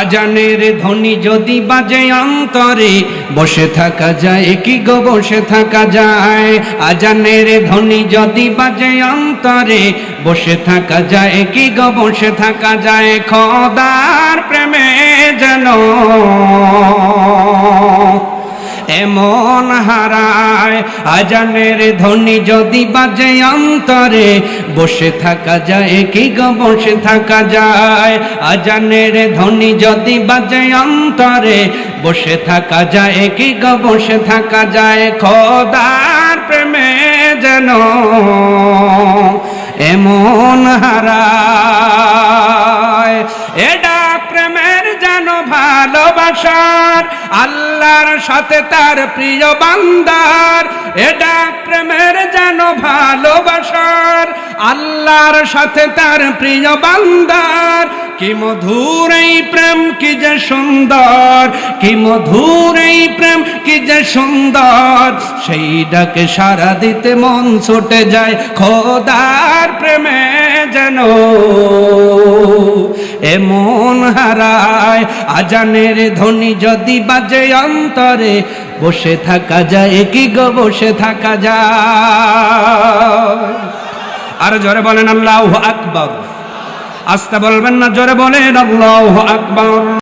আজানের ধ্বনি যদি বাজে অন্তরে, বসে থাকা যায় কি গো, বসে থাকা যায়? আজানের ধ্বনি যদি বাজে অন্তরে, বসে থাকা যায় কি গো, বসে থাকা যায়? খদার প্রেমে যেন এমন হারায়। আজানের ধ্বনি যদি বাজে অন্তরে, বসে থাকা যায় কি গো, বসে থাকা যায়। আজানের ধ্বনি যদি বাজে অন্তরে, বসে থাকা যায় কি গো, বসে থাকা যায়। খোদার প্রেমে যেন এমন হারায়। যেন ভালোবাসার? আল্লাহর সাথে তার প্রিয় বান্দার। এটা প্রেমের যেন ভালোবাসার। আল্লাহর সাথে তার প্রিয় বান্দার। কি মধুর এই প্রেম, কি যে সুন্দর। কি মধুর এই প্রেম, কি যে সুন্দর। সেই ডাকে সারা দিতে মন ছুটে যায় খোদার প্রেমে যেন। এমন হারায়, আজানের ধ্বনি যদি বাজে অন্তরে, বসে থাকা যায় কি গো, বসে থাকা যায়? আর জোরে বলেন আল্লাহ আকবর। আস্তে বলবেন না, জোরে বলেন আল্লাহ আকবর।